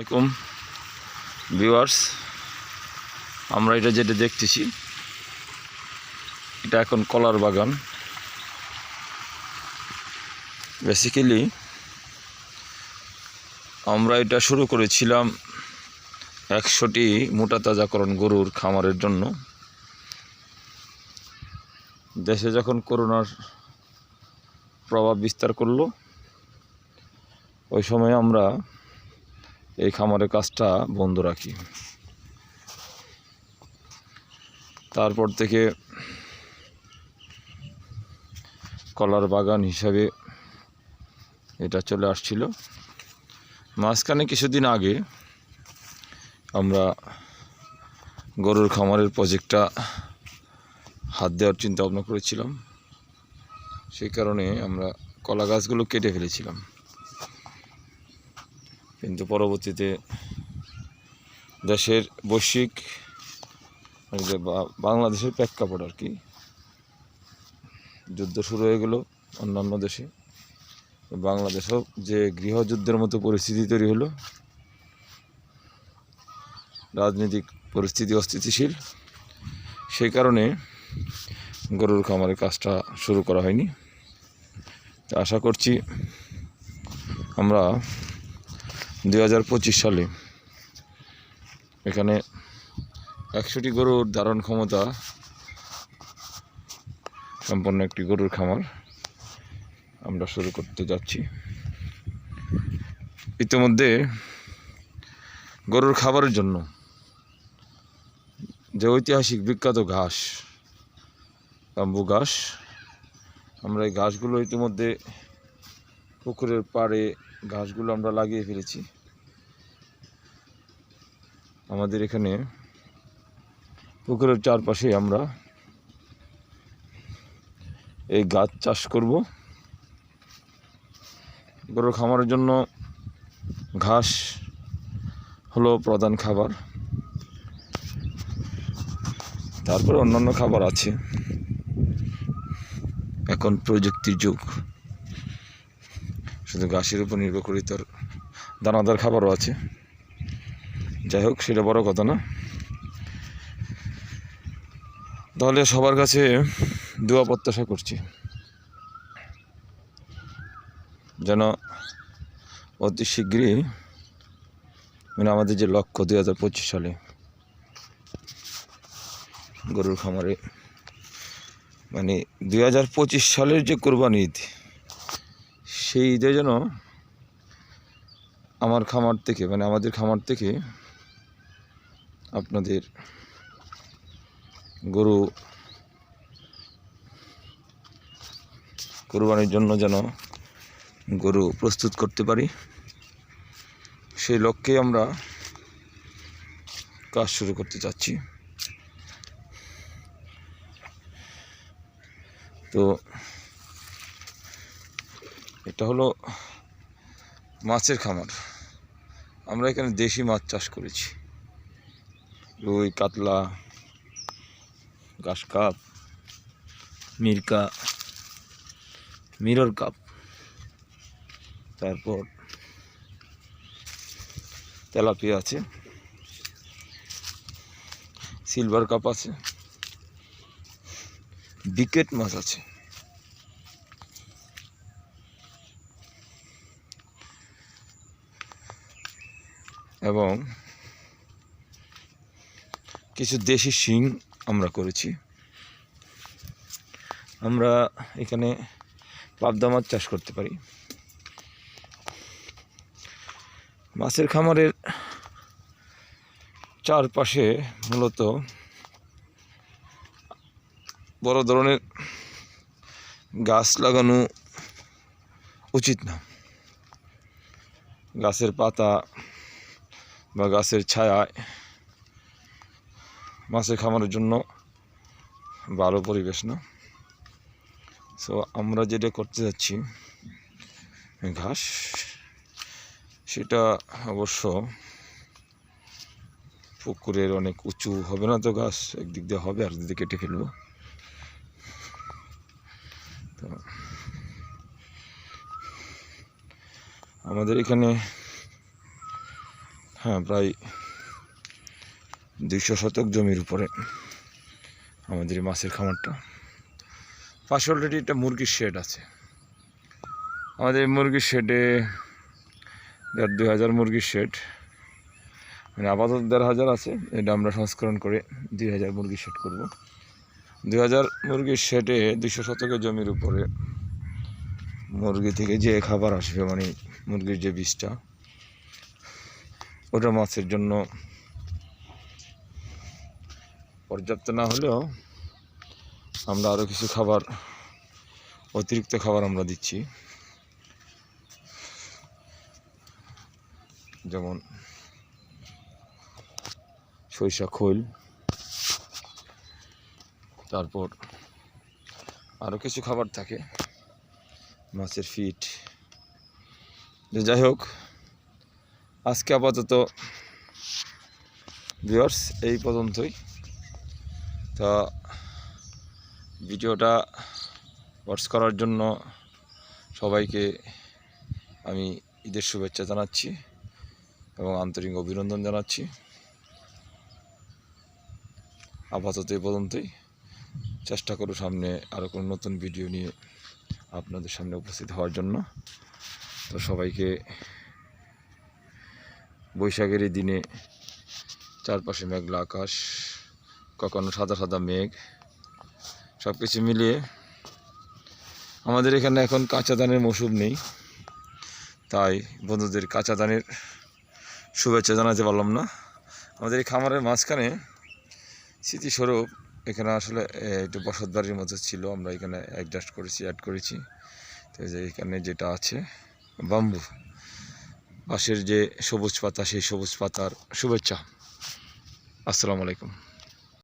আসসালামাইকুম ভিউয়ার্স, আমরা এটা যেটা দেখতেছি, এটা এখন কলার বাগান। বেসিক্যালি আমরা এটা শুরু করেছিলাম একশোটি মোটা তাজাকরণ গরুর খামারের জন্য। দেশে যখন করোনার প্রভাব বিস্তার করল, ওই সময় আমরা এই খামারের কাজটা বন্ধ রাখি। তারপর থেকে কলার বাগান হিসাবে এটা চলে আসছিল। মাঝখানে কিছুদিন আগে আমরা গরুর খামারের প্রজেক্টটা হাত দেওয়ার চিন্তা ভাবনা করেছিলাম। সেই কারণে আমরা কলা গাছগুলো কেটে ফেলেছিলাম। কিন্তু পরবর্তীতে দেশের বৈশ্বিক বাংলাদেশের প্রেক্ষাপট আর কি, যুদ্ধ শুরু হয়ে গেল অন্যান্য দেশে। বাংলাদেশও যে গৃহযুদ্ধের মতো পরিস্থিতি তৈরি হলো, রাজনৈতিক পরিস্থিতি অস্থিতিশীল, সেই কারণে গরুর খামারের কাজটা শুরু করা হয়নি। তো আশা করছি আমরা দুই হাজার পঁচিশ সালে। এখানে একশোটি গরুর ধারণ ক্ষমতা, সম্পন্ন একটি গরুর খামার। আমরা শুরু করতে যাচ্ছি। ইতিমধ্যে গরুর খাবারের জন্য যে ঐতিহাসিক বিখ্যাত ঘাস বাম্বু ঘাস, আমরা এই ঘাসগুলো ইতিমধ্যে পুকুরের পাড়ে ঘাসগুলো আমরা লাগিয়ে ফেলেছি। আমাদের এখানে পুকুরের চারপাশে আমরা এই গাছ চাষ করব। গরুর খামারের জন্য ঘাস হলো প্রধান খাবার। তারপরে অন্যান্য খাবার আছে। এখন প্রযুক্তির যুগ। শুধু ঘাসের উপর নির্ভর করি তার দানাদার খাবারও আছে। যাই হোক, সেটা বড় কথা না। তাহলে সবার কাছে দোয়া প্রত্যাশা করছি। যেন অতি শীঘ্রই মানে আমাদের যে লক্ষ্য দুই হাজার পঁচিশ সালে গরুর খামারে মানে দুই হাজার পঁচিশ সালের যে কোরবানি ঈদ সেই ঈদে যেন আমার খামার থেকে মানে আমাদের খামার থেকে আপনাদের গরু কোরবানির জন্য যেন গরু প্রস্তুত করতে পারি। সেই লক্ষ্যে আমরা কাজ শুরু করতে চাচ্ছি। তো এটা হলো মাছের খামার। আমরা এখানে দেশি মাছ চাষ করেছি। রুই, কাতলা ঘাস কাপ মিরকা, মিরর কাপ। তারপর তেলাপিয়া আছে। সিলভার কাপ আছে। বিকেট মাছ আছে। এবং কিছু দেশি শিং আমরা করেছি। আমরা এখানে পাবদা মাছ চাষ করতে পারি। মাছের খামারের চারপাশে মূলত বড় ধরনের গাছ লাগানো উচিত না। গাছের পাতা বা গাছের ছায়ায় মাছের খামারের জন্য ভালো পরিবেশ, না? সো আমরা যেটা করতে যাচ্ছি, ঘাস, সেটা অবশ্য পুকুরের অনেক উঁচু হবে না তো গাছ একদিক দিয়ে হবে, আর দিকে কেটে ফেলব তো, আমাদের এখানে হ্যাঁ প্রায় দুইশো শতক জমির উপরে আমাদের এই মাছের খামারটা। পাশে অলরেডি একটা মুরগির শেড আছে। আমাদের মুরগির শেডে দেড় দুই হাজার মুরগির শেড মানে আপাতত দেড় হাজার আছে, এটা আমরা সংস্করণ করে দুই হাজার মুরগির শেড করব। দুই হাজার মুরগির শেডে দুইশো শতকের জমির উপরে মুরগি থেকে যে খাবার আসবে মানে মুরগির যে বীজটা ওটা মাছের জন্য। পর্যাপ্ত না হলেও আমরা আরও কিছু খাবার, অতিরিক্ত খাবার আমরা দিচ্ছি। যেমন সরিষা খোল, তারপর আরও কিছু খাবার থাকে, মাছের ফিট। যে যাই হোক আজকে আপাতত ভিউয়ার্স এই পর্যন্তই। তা, ভিডিওটা ওয়াটস করার জন্য সবাইকে আমি ঈদের শুভেচ্ছা জানাচ্ছি এবং আন্তরিক অভিনন্দন জানাচ্ছি। আপাতত এই পর্যন্তই। চেষ্টা করো সামনে আরও কোনো নতুন ভিডিও নিয়ে আপনাদের সামনে উপস্থিত হওয়ার জন্য। তো সবাইকে বৈশাখের দিনে চারপাশে মেঘলা আকাশ, কখনো সাদা সাদা মেঘ সব কিছু মিলিয়ে আমাদের এখানে এখন কাঁচা ধানের মৌসুম নেই। তাই বন্ধুদের কাঁচা ধানের শুভেচ্ছা জানাতে পারলাম না। আমাদের এই খামারের মাঝখানে স্মৃতিস্বরূপ এখানে আসলে একটু বসত বাড়ির মতো ছিল। আমরা এখানে অ্যাডজাস্ট করেছি অ্যাড করেছি। তো যে এখানে যেটা আছে বাম্বু বাঁশের যে সবুজ পাতা সেই সবুজ পাতার শুভেচ্ছা। আসসালামু আলাইকুম।